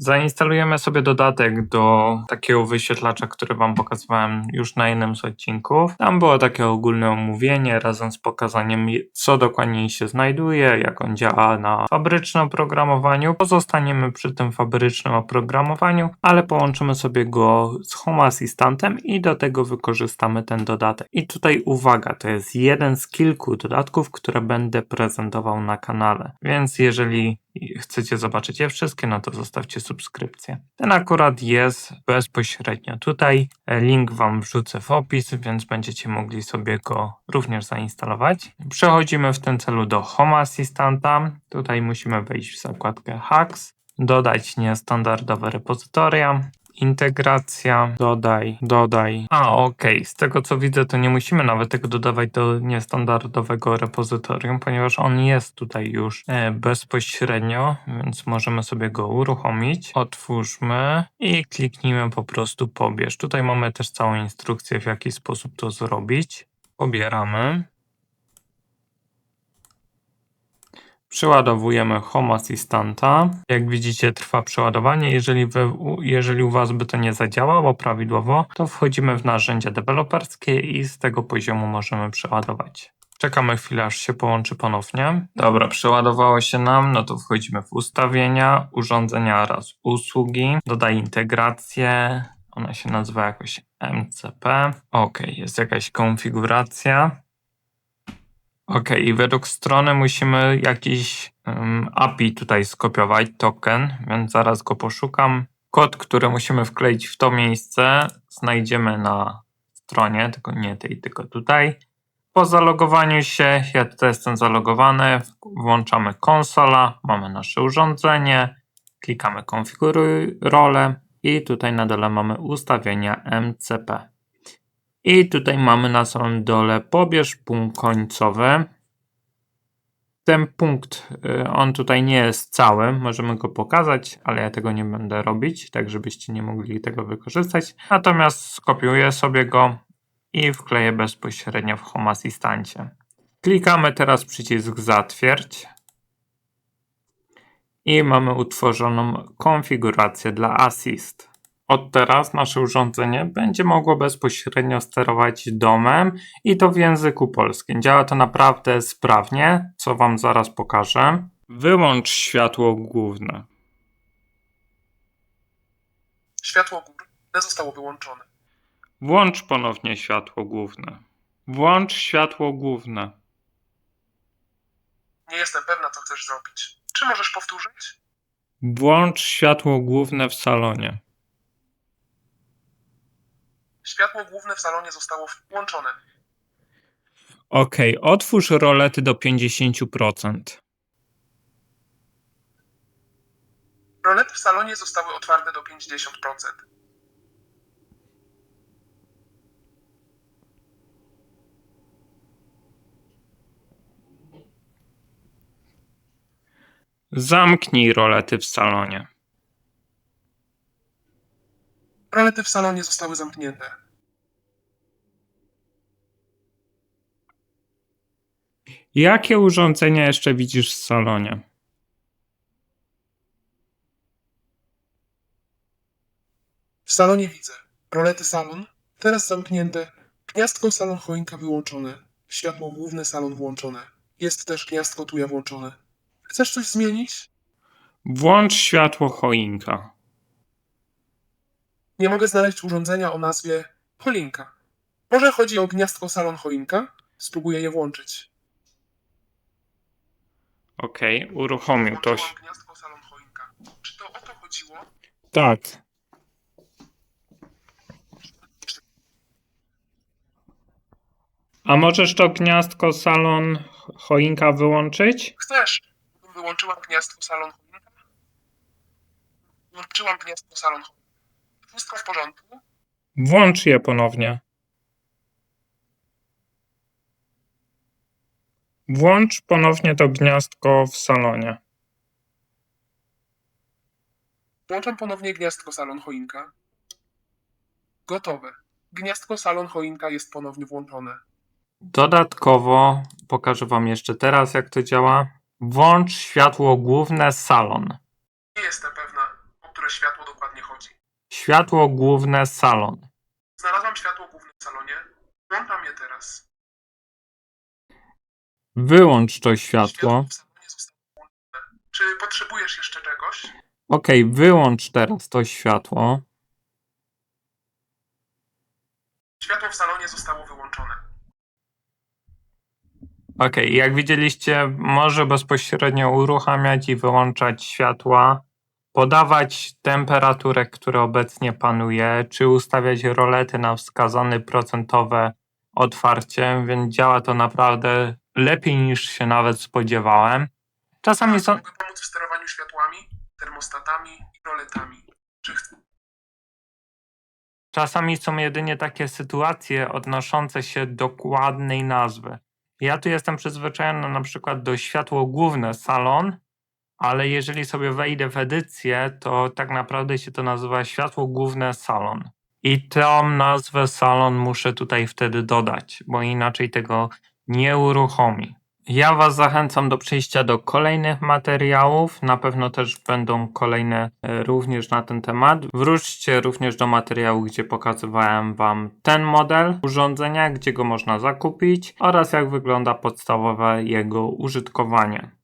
Zainstalujemy sobie dodatek do takiego wyświetlacza, który Wam pokazywałem już na jednym z odcinków. Tam było takie ogólne omówienie razem z pokazaniem, co dokładnie się znajduje, jak on działa na fabrycznym oprogramowaniu. Pozostaniemy przy tym fabrycznym oprogramowaniu, ale połączymy sobie go z Home Assistantem i do tego wykorzystamy ten dodatek. I tutaj uwaga, to jest jeden z kilku dodatków, które będę prezentował na kanale. Więc jeżeli chcecie zobaczyć je wszystkie, no to zostawcie subskrypcję. Ten akurat jest bezpośrednio tutaj. Link Wam wrzucę w opis, więc będziecie mogli sobie go również zainstalować. Przechodzimy w tym celu do Home Assistanta. Tutaj musimy wejść w zakładkę Hacks, dodać niestandardowe repozytoria, integracja, dodaj, dodaj. A, okej, z tego co widzę, to nie musimy nawet tego dodawać do niestandardowego repozytorium, ponieważ on jest tutaj już e, bezpośrednio, więc możemy sobie go uruchomić. Otwórzmy i kliknijmy po prostu pobierz. Tutaj mamy też całą instrukcję, w jaki sposób to zrobić. Pobieramy. Przeładowujemy Home Assistanta. Jak widzicie, trwa przeładowanie. Jeżeli, wy, jeżeli u Was by to nie zadziałało prawidłowo, to wchodzimy w narzędzia deweloperskie i z tego poziomu możemy przeładować. Czekamy chwilę, aż się połączy ponownie. Dobra, przeładowało się nam, no to wchodzimy w ustawienia, urządzenia oraz usługi. Dodaj integrację. Ona się nazywa jakoś MCP. Ok, jest jakaś konfiguracja. Ok, i według strony musimy jakiś um, API tutaj skopiować, token, więc zaraz go poszukam. Kod, który musimy wkleić w to miejsce, znajdziemy na stronie, tylko nie tej, tylko tutaj. Po zalogowaniu się, ja tutaj jestem zalogowany, włączamy konsola, mamy nasze urządzenie, klikamy konfiguruj rolę i tutaj na dole mamy ustawienia MCP. I tutaj mamy na samym dole pobierz punkt końcowy. Ten punkt, y, on tutaj nie jest cały, możemy go pokazać, ale ja tego nie będę robić, tak żebyście nie mogli tego wykorzystać. Natomiast skopiuję sobie go i wkleję bezpośrednio w Home Assistancie. Klikamy teraz przycisk zatwierdź i mamy utworzoną konfigurację dla Assist. Od teraz nasze urządzenie będzie mogło bezpośrednio sterować domem i to w języku polskim. Działa to naprawdę sprawnie, co Wam zaraz pokażę. Wyłącz światło główne. Światło górne zostało wyłączone. Włącz ponownie światło główne. Włącz światło główne. Nie jestem pewna, co chcesz zrobić. Czy możesz powtórzyć? Włącz światło główne w salonie. Światło główne w salonie zostało włączone. Ok, otwórz rolety do 50%. Rolety w salonie zostały otwarte do 50%. Zamknij rolety w salonie. Rolety w salonie zostały zamknięte. Jakie urządzenia jeszcze widzisz w salonie? W salonie widzę. Rolety salon, teraz zamknięte. Gniazdko salon choinka wyłączone. Światło główne salon włączone. Jest też gniazdko tuja włączone. Chcesz coś zmienić? Włącz światło choinka. Nie mogę znaleźć urządzenia o nazwie choinka. Może chodzi o gniazdko salon choinka? Spróbuję je włączyć. Ok, uruchomił to. Włączyłam gniazdko salon. Czy to o to chodziło? Tak. A możesz to gniazdko salon choinka wyłączyć? Chcesz? Wyłączyłam gniazdko salon choinka. Włączyłam gniazdko salon choinka. Wszystko w porządku? Włącz je ponownie. Włącz ponownie to gniazdko w salonie. Włączam ponownie gniazdko salon choinka. Gotowe. Gniazdko salon choinka jest ponownie włączone. Dodatkowo pokażę Wam jeszcze teraz, jak to działa. Włącz światło główne salon. Nie jestem pewna, o które światło? Światło główne salon. Znalazłam światło główne w salonie. Włączam je teraz. Wyłącz to światło. w salonie zostało włączone. Czy potrzebujesz jeszcze czegoś? Ok, wyłącz teraz to światło. Światło w salonie zostało wyłączone. Ok, jak widzieliście, może bezpośrednio uruchamiać i wyłączać światła, podawać temperaturę, która obecnie panuje, czy ustawiać rolety na wskazane procentowe otwarcie, więc działa to naprawdę lepiej niż się nawet spodziewałem. Czasami są. Mogę pomóc w sterowaniu światłami, termostatami i roletami. Czy chcesz? Czasami są jedynie takie sytuacje odnoszące się dokładnej nazwy. Ja tu jestem przyzwyczajony na przykład do światło główne salon, ale jeżeli sobie wejdę w edycję, to tak naprawdę się to nazywa światło główne salon. I tą nazwę salon muszę tutaj wtedy dodać, bo inaczej tego nie uruchomi. Ja Was zachęcam do przejścia do kolejnych materiałów. Na pewno też będą kolejne e, również na ten temat. Wróćcie również do materiału, gdzie pokazywałem Wam ten model urządzenia, gdzie go można zakupić oraz jak wygląda podstawowe jego użytkowanie.